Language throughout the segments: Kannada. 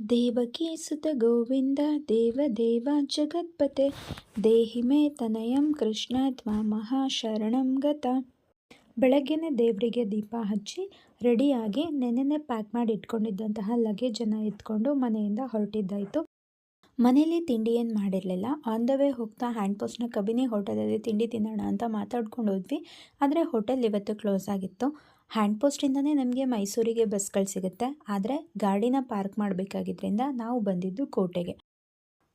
ದೇವಕಿ ಸುತ ಗೋವಿಂದ, ದೇವ ದೇವ ಜಗತ್ಪತೆ, ದೇಹಿ ಮೇ ತನಯಂ ಕೃಷ್ಣ ತ್ವಾಮಹ ಶರಣಂ ಗತ. ಬೆಳಗ್ಗೆನೆ ದೇವರಿಗೆ ದೀಪ ಹಚ್ಚಿ ರೆಡಿಯಾಗಿ ನೆನೆನೆ ಪ್ಯಾಕ್ ಮಾಡಿ ಇಟ್ಕೊಂಡಿದ್ದಂತಹ ಲಗೇಜನ್ನು ಎತ್ಕೊಂಡು ಮನೆಯಿಂದ ಹೊರಟಿದ್ದಾಯಿತು. ಮನೇಲಿ ತಿಂಡಿ ಏನು ಮಾಡಿರಲಿಲ್ಲ. ಆನ್ ದ ವೇ ಹೋಗ್ತಾ ಹ್ಯಾಂಡ್ ಪೋಸ್ಟ್ನ ಕಬಿನಿ ಹೋಟೆಲಲ್ಲಿ ತಿಂಡಿ ತಿನ್ನೋಣ ಅಂತ ಮಾತಾಡ್ಕೊಂಡು ಹೋದ್ವಿ. ಆದರೆ ಹೋಟೆಲ್ ಇವತ್ತು ಕ್ಲೋಸ್ ಆಗಿತ್ತು. ಹ್ಯಾಂಡ್ ಪೋಸ್ಟಿಂದನೇ ನಮಗೆ ಮೈಸೂರಿಗೆ ಬಸ್ಗಳು ಸಿಗುತ್ತೆ. ಆದರೆ ಗಾಡಿನ ಪಾರ್ಕ್ ಮಾಡಬೇಕಾಗಿದ್ದರಿಂದ ನಾವು ಬಂದಿದ್ದು ಕೋಟೆಗೆ.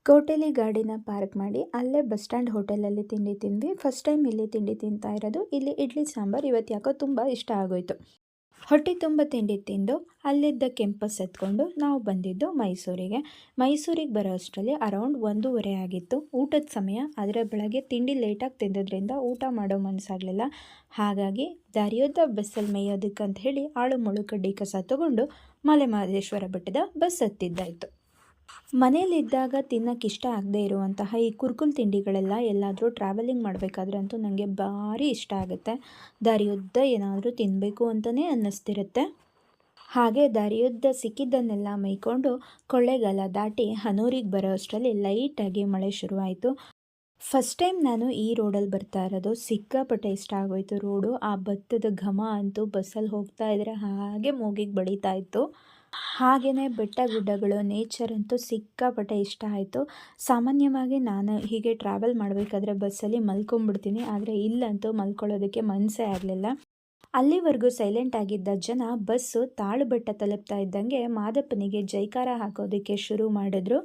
ಕೋಟೆಲಿ ಗಾಡಿನ ಪಾರ್ಕ್ ಮಾಡಿ ಅಲ್ಲೇ ಬಸ್ ಸ್ಟ್ಯಾಂಡ್ ಹೋಟೆಲಲ್ಲಿ ತಿಂಡಿ ತಿಂದ್ವಿ. ಫಸ್ಟ್ ಟೈಮ್ ಇಲ್ಲಿ ತಿಂಡಿ ತಿಂತಾ ಇರೋದು. ಇಲ್ಲಿ ಇಡ್ಲಿ ಸಾಂಬಾರು ಇವತ್ತು ಯಾಕೋ ತುಂಬ ಇಷ್ಟ ಆಗೋಯ್ತು. ಹೊಟ್ಟೆ ತುಂಬ ತಿಂಡಿ ತಿಂದು ಅಲ್ಲಿದ್ದ ಕೆಂಪಸ್ ಎತ್ಕೊಂಡು ನಾವು ಬಂದಿದ್ದು ಮೈಸೂರಿಗೆ. ಮೈಸೂರಿಗೆ ಬರೋ ಅಷ್ಟರಲ್ಲಿ ಅರೌಂಡ್ ಒಂದೂವರೆ ಆಗಿತ್ತು. ಊಟದ ಸಮಯ. ಆದರೆ ಬೆಳಗ್ಗೆ ತಿಂಡಿ ಲೇಟಾಗಿ ತಿಂದಿದ್ರಿಂದ ಊಟ ಮಾಡೋ ಮನಸ್ಸಾಗಲಿಲ್ಲ. ಹಾಗಾಗಿ ದಾರಿಯೋದ್ದ ಬಸ್ಸಲ್ಲಿ ಮೇಯೋದಕ್ಕಂತ ಹೇಳಿ ಆಳು ಮುಳುಕಡ್ಡಿ ಕಸ ತಗೊಂಡು ಮಲೆ ಮಹದೇಶ್ವರ ಬೆಟ್ಟದ ಬಸ್ ಹತ್ತಿದ್ದಾಯಿತು. ಮನೆಯಲ್ಲಿದ್ದಾಗ ತಿನ್ನೋಕ್ಕೆ ಇಷ್ಟ ಆಗದೆ ಇರುವಂತಹ ಈ ಕುರ್ಕುಲ್ ತಿಂಡಿಗಳೆಲ್ಲ ಎಲ್ಲಾದರೂ ಟ್ರಾವೆಲಿಂಗ್ ಮಾಡಬೇಕಾದ್ರೆ ಅಂತೂ ನನಗೆ ಭಾರಿ ಇಷ್ಟ ಆಗುತ್ತೆ. ದಾರಿಯುದ್ದ ಏನಾದರೂ ತಿನ್ನಬೇಕು ಅಂತಲೇ ಅನ್ನಿಸ್ತಿರುತ್ತೆ. ಹಾಗೆ ದಾರಿಯುದ್ದ ಸಿಕ್ಕಿದ್ದನ್ನೆಲ್ಲ ಮೈಕೊಂಡು ಕೊಳ್ಳೆಗಾಲ ದಾಟಿ ಹನೂರಿಗೆ ಬರೋ ಅಷ್ಟರಲ್ಲಿ ಲೈಟಾಗಿ ಮಳೆ ಶುರುವಾಯಿತು. ಫಸ್ಟ್ ಟೈಮ್ ನಾನು ಈ ರೋಡಲ್ಲಿ ಬರ್ತಾ ಇರೋದು ಸಿಕ್ಕಾಪಟ್ಟೆ ಇಷ್ಟ ಆಗೋಯ್ತು ರೋಡು ಆ ಭತ್ತದ ಘಮ ಅಂತೂ ಬಸ್ಸಲ್ಲಿ ಹೋಗ್ತಾ ಇದ್ದರೆ ಹಾಗೆ ಮೂಗಿಗೆ ಬಡಿತಾ ಇತ್ತು. ಹಾಗೆಯೇ ಬೆಟ್ಟ ಗುಡ್ಡಗಳು ನೇಚರ್ ಅಂತೂ ಸಿಕ್ಕಾಪಟ್ಟೆ ಇಷ್ಟ ಆಯಿತು. ಸಾಮಾನ್ಯವಾಗಿ ನಾನು ಹೀಗೆ ಟ್ರಾವೆಲ್ ಮಾಡಬೇಕಾದ್ರೆ ಬಸ್ಸಲ್ಲಿ ಮಲ್ಕೊಂಡ್ಬಿಡ್ತೀನಿ. ಆದರೆ ಇಲ್ಲಂತೂ ಮಲ್ಕೊಳ್ಳೋದಕ್ಕೆ ಮನಸ್ಸೇ ಆಗಲಿಲ್ಲ. ಅಲ್ಲಿವರೆಗೂ ಸೈಲೆಂಟ್ ಆಗಿದ್ದ ಜನ ಬಸ್ಸು ತಾಳು ಬೆಟ್ಟ ತಲುಪ್ತಾ ಇದ್ದಂಗೆ ಮಾದಪ್ಪನಿಗೆ ಜೈಕಾರ ಹಾಕೋದಕ್ಕೆ ಶುರು ಮಾಡಿದ್ರು.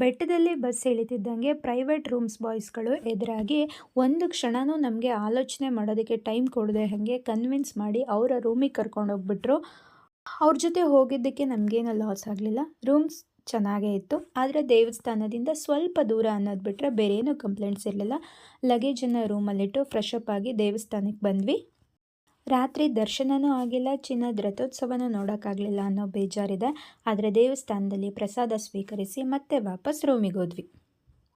ಬೆಟ್ಟದಲ್ಲಿ ಬಸ್ ಇಳಿತಿದ್ದಂಗೆ ಪ್ರೈವೇಟ್ ರೂಮ್ಸ್ ಬಾಯ್ಸ್ಗಳು ಎದುರಾಗಿ ಒಂದು ಕ್ಷಣನೂ ನಮಗೆ ಆಲೋಚನೆ ಮಾಡೋದಕ್ಕೆ ಟೈಮ್ ಕೊಡದೆ ಹಾಗೆ ಕನ್ವಿನ್ಸ್ ಮಾಡಿ ಅವರ ರೂಮಿಗೆ ಕರ್ಕೊಂಡು ಹೋಗ್ಬಿಟ್ರು ಅವ್ರ ಜೊತೆ ಹೋಗಿದ್ದಕ್ಕೆ ನಮಗೇನು ಲಾಸ್ ಆಗಲಿಲ್ಲ. ರೂಮ್ಸ್ ಚೆನ್ನಾಗೇ ಇತ್ತು. ಆದರೆ ದೇವಸ್ಥಾನದಿಂದ ಸ್ವಲ್ಪ ದೂರ ಅನ್ನೋದು ಬಿಟ್ಟರೆ ಬೇರೇನು ಕಂಪ್ಲೇಂಟ್ಸ್ ಇರಲಿಲ್ಲ. ಲಗೇಜನ್ನು ರೂಮಲ್ಲಿಟ್ಟು ಫ್ರೆಶ್ ಆಗಿ ದೇವಸ್ಥಾನಕ್ಕೆ ಬಂದ್ವಿ. ರಾತ್ರಿ ದರ್ಶನವೂ ಆಗಿಲ್ಲ, ಚಿನ್ನದ ರಥೋತ್ಸವನೂ ನೋಡೋಕ್ಕಾಗಲಿಲ್ಲ ಅನ್ನೋ ಬೇಜಾರಿದೆ. ಆದರೆ ದೇವಸ್ಥಾನದಲ್ಲಿ ಪ್ರಸಾದ ಸ್ವೀಕರಿಸಿ ಮತ್ತೆ ವಾಪಸ್ ರೂಮಿಗೆ ಹೋದ್ವಿ.